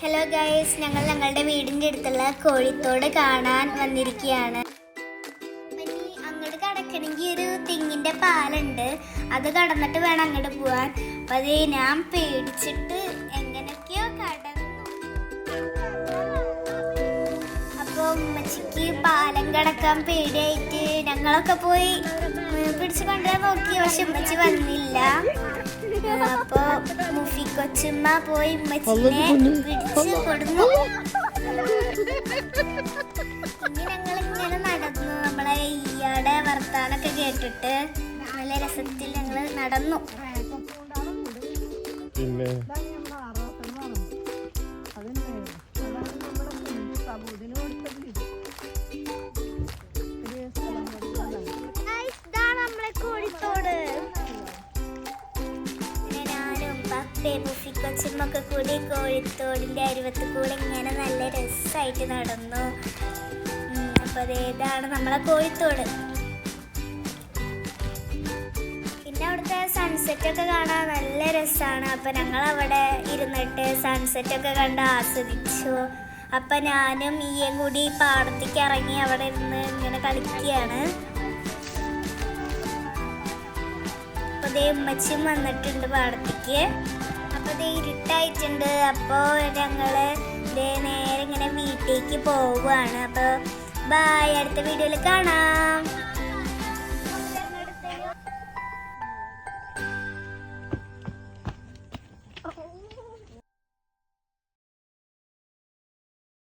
Hello guys ഞങ്ങൾ ഞങ്ങളുടെ വീടിന്റെ അടുത്തുള്ള കോഴിത്തോട് കാണാൻ വന്നിരിക്കുകയാണ്. അപ്പൊ അങ്ങോട്ട് കടക്കണമെങ്കിൽ ഒരു തെങ്ങിന്റെ പാലുണ്ട്. അത് കടന്നിട്ട് വേണം അങ്ങോട്ട് പോവാൻ. അപ്പം അത് ഞാൻ പേടിച്ചിട്ട് എങ്ങനെയൊക്കെയോ കടന്നു. അപ്പോൾ ഉമ്മച്ചിക്ക് പാലം കടക്കാൻ പേടിയായിട്ട് ഞങ്ങളൊക്കെ പോയി. പിടിച്ച് കൊണ്ടുവരാൻ നോക്കി. പക്ഷെ ഉമ്മച്ചി വന്നില്ല. അപ്പൊ മുഫിക്കൊച്ചുമ്മ പോയി ഉമ്മച്ചിനെ പിടിച്ചു കൊടുന്നു ഇനി ഞങ്ങൾ ഇങ്ങനെ നടന്നു. നമ്മളെ ഈയാടെ വർത്താനൊക്കെ കേട്ടിട്ട് നല്ല രസത്തിൽ ഞങ്ങൾ നടന്നു. പിന്നെ? കൊച്ചുമ്മൊക്കെ കൂടി കോഴിത്തോടിന്റെ അരുവത്ത് കൂടെ ഇങ്ങനെ നല്ല രസമായിട്ട് നടന്നു. അപ്പോൾ അപ്പൊ ദേ നമ്മളെ കോഴിത്തോട്. പിന്നെ അവിടുത്തെ സൺസെറ്റ് ഒക്കെ കാണാൻ നല്ല രസമാണ് അപ്പൊ ഞങ്ങൾ അവിടെ ഇരുന്നിട്ട് സൺസെറ്റ് ഒക്കെ കണ്ട് ആസ്വദിച്ചു. അപ്പൊ ഞാനും ഈയും കൂടി പാടത്തേക്ക് ഇറങ്ങി അവിടെ ഇരുന്ന് ഇങ്ങനെ കളിക്കുകയാണ്. അപ്പോൾ ദേ വന്നിട്ടുണ്ട് പാടത്തേക്ക്. അപ്പൊ ദേ ഇരുട്ടായിട്ടുണ്ട് അപ്പോൾ ഞങ്ങൾ നേരെ ഇങ്ങനെ വീട്ടിലേക്ക് പോവുകയാണ്. അപ്പോൾ ബായ് അടുത്ത വീഡിയോയിൽ കാണാം.